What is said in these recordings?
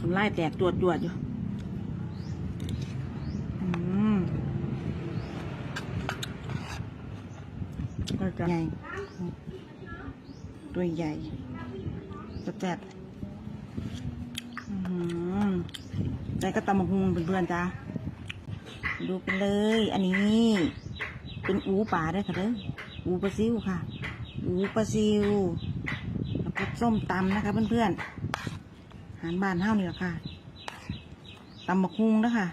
น้ำลายแตกจวดจวดๆอยู่อืมก็จะใหญ่ ตัวใหญ่ก็แจดอืมแต่ก็ตำบักหุงเพื่อนๆจ้าดูไปเลย อันนี้เป็นอูป่าได้อค่ะเด้ออูปลาซิวค่ะ อูปลาซิวแล้วก็ส้มตำนะคะเพื่อนๆอา หารบ้านเฮ้านี่แหละค่ะตำบักฮุงนะคะ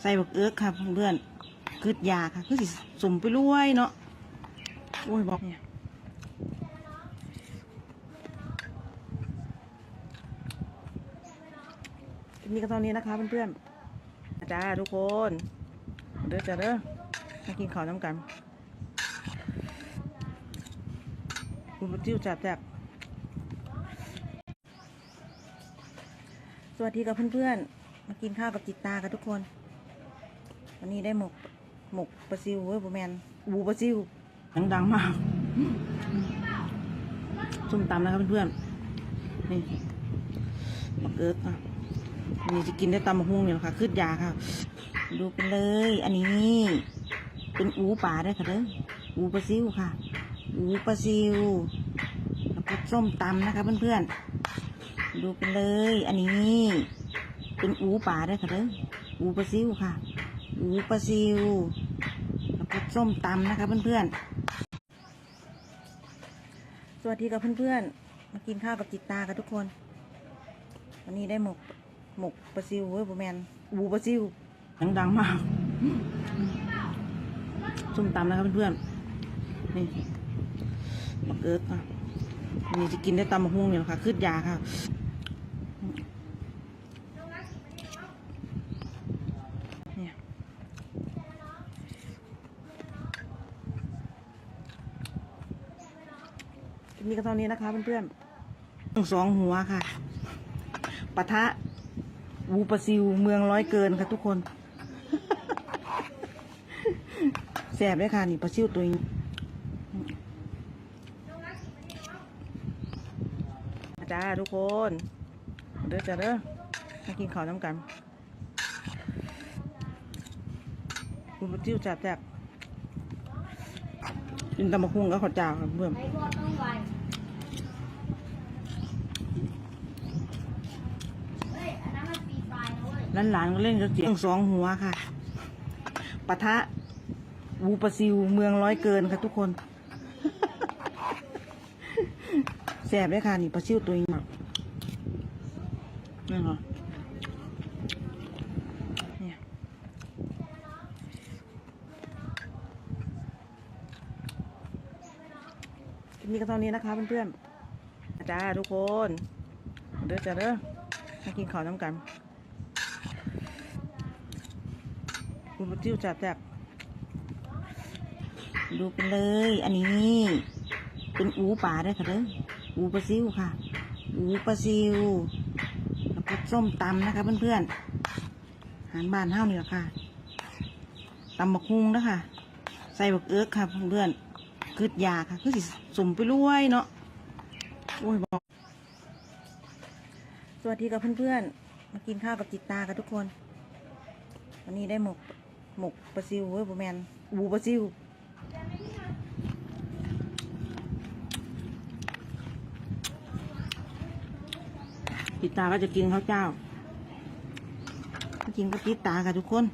ใส่บักเอิ๊กค่ะเพื่อนๆกึดยาค่ะ คือสิสมไปรวยเนาะโอ้ยบอกเนี่ยคลิปนี้ก็เท่านี้นะคะเพื่อนๆจ้าทุกคนเด้อจ้าเด้อมากินข้าวน้ำกันคุณจิ้วจับจับ สวัสดีกับเพื่อนๆ มากินข้าวกับจิตตากันทุกคน วันนี้ได้หมกหมกปลาซิวเว้ยบแมนบูปลาซิวดังดังมากส้มตำนะครับเพื่อนๆ นี่บักเอิร์กอะอันนี้จะกินได้ตำมะฮุ่งเนี่ยค่ะคืดยาค่ะ ดูไปเลย อันนี้ เป็นอูป่าได้อค่ะเด้ออูปลาซิวค่ะ อูปลาซิวแล้วก็ส้มตำนะคะเพื่อนๆ ดูไปเลย อันนี้เป็นอูป่าได้ค่ะเด้ออูปลาซิวค่ะ อูปลาซิวแล้วก็ส้มตำนะคะเพื่อนๆ สวัสดีกับเพื่อนๆ มากินข้าวกับจิตตากันทุกคน วันนี้ได้หมกหมกปลาซิวเว้ยบแมนอูปลาซิวดังดังมากส้มตำนะครับเพื่อนๆ นี่บักเอิร์กอะอันนี้จะกินได้ตำมะฮุ่งเนี่ยค่ะคืดยาค่ะ เนี่ยคลิปนี้ ก็เท่านี้นะคะเพื่อนๆทั้งสองหัวค่ะปะทะวูปซิวเมืองร้อยเกินค่ะทุกคนแสบเลยค่ะนี่ปลาซิวตัวนี้จ้าทุกคนเด้อจ้าเด้อมากินข้าวน้ำกันคุณจิ้วจับจับกินตำบักหุ่งก็ขอจ้าครับเพื่อน ไอ้พวกต้องไวเฮ้ย อันนั้นมันฟรีไฟล์นะเว้ย ร้าน หลานก็เล่นกระเจียงสองหัวค่ะปะทะวูปซิวเมืองร้อยเกินค่ะทุกคนแสบเลยค่ะนี่ปลาซิวตัวนี้นี่เหรอเนี่ยนี้ก็เท่านี้นะคะเพื่อนๆจ้าทุกคน เด้อจ้าเด้อมากินข้าวน้ำกัน คุณจิ้วจับจับดูไปเลย อันนี้เป็นอูป่าได้ค่ะเด้ออูปลาซิวค่ะ อูปลาซิวแล้วก็ส้มตำนะคะเพื่อนๆอาหารบ้านเฮ้านี่แหละค่ะตำบักฮุงนะคะใส่บักเอิ๊กค่ะเพื่อนๆกึดยาค่ะ คือสิสมไปรวยเนาะโอ้ยบอกสวัสดีกับเพื่อนๆมากินข้าวกับจิตตากันทุกคน วันนี้ได้หมก หมกปลาซิวเว้ยบแมนบูปลาซิวจิตตาก็จะกินข้าวเจ้ากินกับจิตตาค่ะทุกคน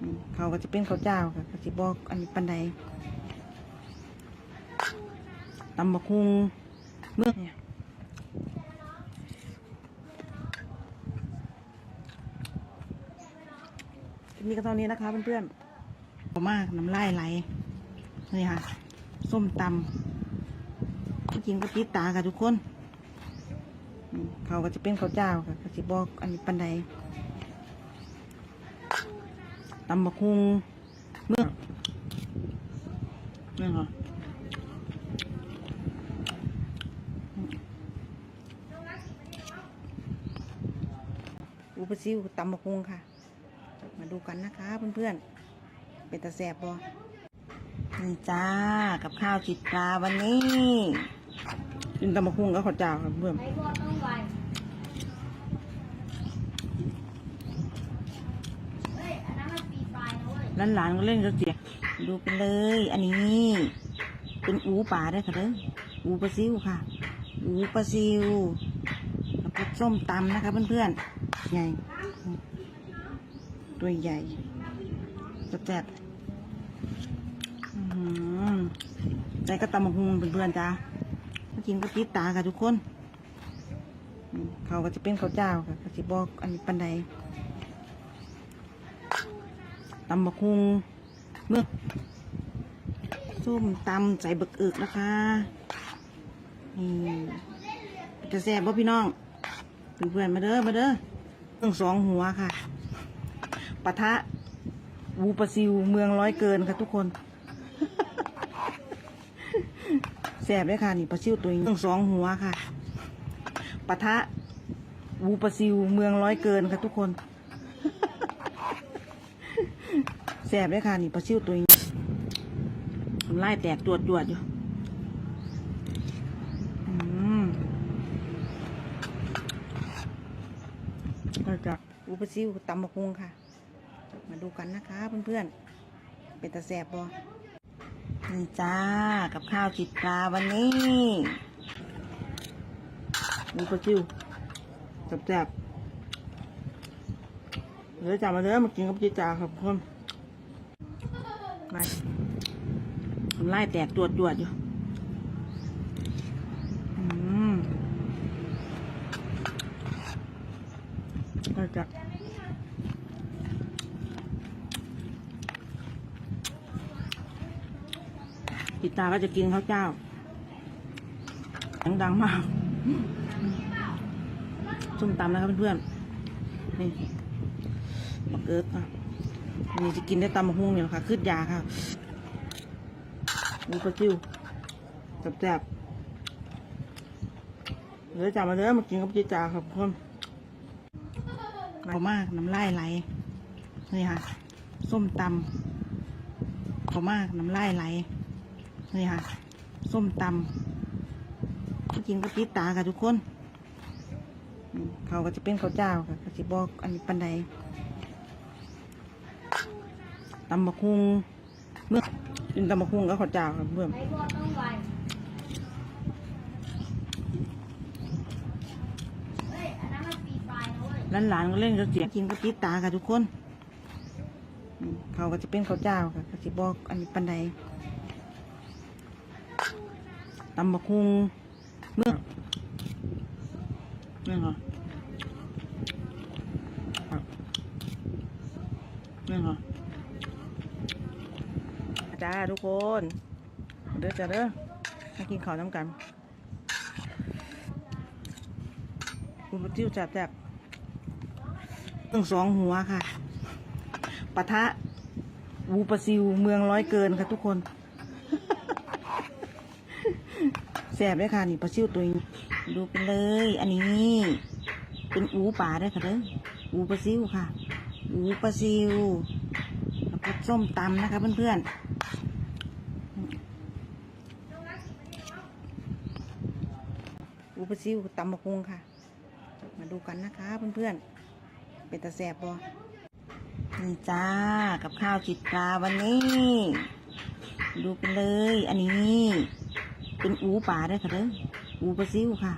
อืมเขาก็จะเป็นข้าวเจ้าค่ะก็จะบอกอันนี้ปันใดตำบักฮุงเมื่อเนี่ย คลิป นี้ก็เท่านี้นะคะเพื่อนๆพอมากน้ำลายไหลนี่ค่ะ ส้มตำกินก็ติดตาค่ะทุกคน เขาก็จะเป็นข้าวเจ้าค่ะก็จะบอกอันนี้ปันใดตำบักฮุงเมื่อนี่ค่ะอูปซิวตำบักฮุงค่ะ ดูกันนะคะเพื่อนๆ เป็นตะแสบบอนี่จ้า กับข้าวจิตปลาวันนี้ กินตำมะคุ่งกับข้าวเจ้าครับเพื่อนหลานๆก็เล่นก็เสียดูไปเลย อันนี้เป็นอูป่าได้ค่ะเด้ออูปลาซิวค่ะ อูปลาซิวแล้วก็ส้มตำนะคะเพื่อนๆไง ตัวใหญ่แซ่บใจก็ตำมะฮุงเพื่อนๆจ้ามากินก็ติดตาค่ะทุกคน เขาก็จะเป็นข้าวเจ้าค่ะก็จะบอกอันนี้ปันใดตำมะฮุงเมื่อส้มตำใส่บักอึกนะคะนี่จะแซ่บบ่พี่น้องเพื่อนๆมาเด้อมาเด้อต้องสองหัวค่ะ ปะทะวูปซิวเมืองร้อยเกินค่ะทุกคนแสบเลยค่ะนี่ปลาซิวตัวนี้ต้องสองหัวค่ะปะทะวูปซิวเมืองร้อยเกินค่ะทุกคนแสบเลยค่ะนี่ปลาซิวตัวนี้ทำลายแตกตรวจตรวจอยู่อืมก็จะวูปลาซิวตำมะคุงค่ะ มาดูกันนะคะเพื่อนๆ เป็นตาแสบบ่นี่จ้า กับข้าวจิตปลาวันนี้มีปลาจิวแสบๆเดี๋ยวจับมาเด้อมากินกับจิตจ่าครับเพื่อนมาทำลายแตกตรวจตรวจอยู่อืมก็จะ ปิดตาก็จะกินข้าวเจ้าเสียงดังมากส้มตำนะครับเพื่อนๆนี่บักเอิร์ดอะนี่จะกินได้ตำมะฮุ่งเนี่ยค่ะขึ้นยาค่ะมีปลาจิ้วแซ่บๆเดี๋ยวจับมาเด้อมากินกับจีจ่าครับเพื่อนเอามากน้ำลายไหลนี่ค่ะ ส้มตำเอามากน้ำลายไหล นี่ค่ะ ส้มตำกินก็ติดตาค่ะทุกคน เขาก็จะเป็นข้าวเจ้าค่ะก็จะบอกอันนี้ปันใดตำบักฮุงเมื่อกินตำบักฮุงก็ข้าวเจ้าค่ะเพื่อนไอ้บอดต้องไวเฮ้ยอันนั้นมันฟรีไฟนะเว้ยร้านหลานๆก็เล่นก็เสียงกินก็ติดตาค่ะทุกคน เขาก็จะเป็นข้าวเจ้าค่ะก็จะบอกอันนี้ปันใด ตำบักฮุงเมื่อนี่ค่ะครับนี่ค่ะจ้าทุกคนเด้อจ้าเด้อมากินข้าวน้ำกันคุณปจิ้วจับจับตั้งสองหัวค่ะปะทะวูปลาซิวเมืองร้อยเกินค่ะทุกคน แสบเลยค่ะนี่ปลาซิวตัวนี้ดูไปเลย อันนี้ เป็นอูป่าได้ค่ะเด้ออูปลาซิวค่ะอูปลาซิวแล้วก็ส้มตำนะคะเพื่อนๆอูปลาซิวตำมะคุงค่ะ มาดูกันนะคะเพื่อนๆเป็นตาแสบบ่นี่จ้ากับข้าวจิตปลาวันนี้ ดูไปเลย อันนี้ เป็นอูป่าได้ค่ะเด้ออูปลาซิวค่ะ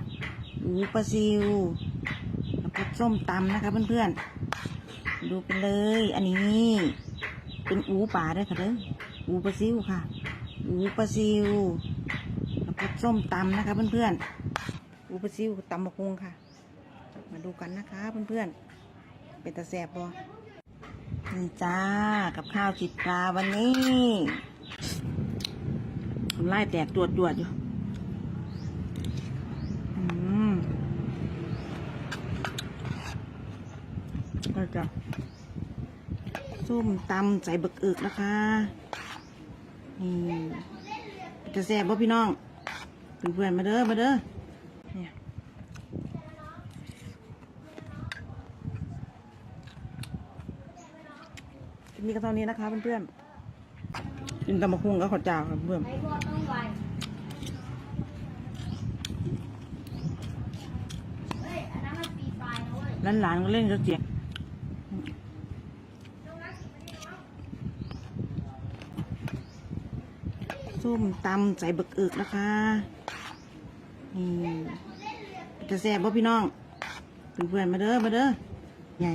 อูปลาซิวแล้วก็ส้มตำนะคะเพื่อนๆ ดูไปเลย อันนี้ เป็นอูป่าได้ค่ะเด้ออูปลาซิวค่ะ อูปลาซิวแล้วก็ส้มตำนะคะเพื่อนๆ อูปลาซิวตำมะคงค่ะ มาดูกันนะคะเพื่อนๆ เป็นตาแสบบ่นี่จ้า กับข้าวจิตปลาวันนี้ ทำลายแตกตรวจตรวจอยู่อืมก็จะส้มตำใส่บักอึกนะคะนี่เป็นตาแสบบ่พี่น้องเพื่อนๆมาเด้อมาเด้อเนี่ยมีกันเทานี้นะคะเพื่อนๆ กินตะมะฮุ่งก็ขอจ้าครับเพื่อนหลานๆก็เล่นก็เสียงส้มตำใส่เบิกอึกนะคะนี่จะแซ่บบ่พี่น้องเพื่อนมาเด้อมาเด้อใหญ่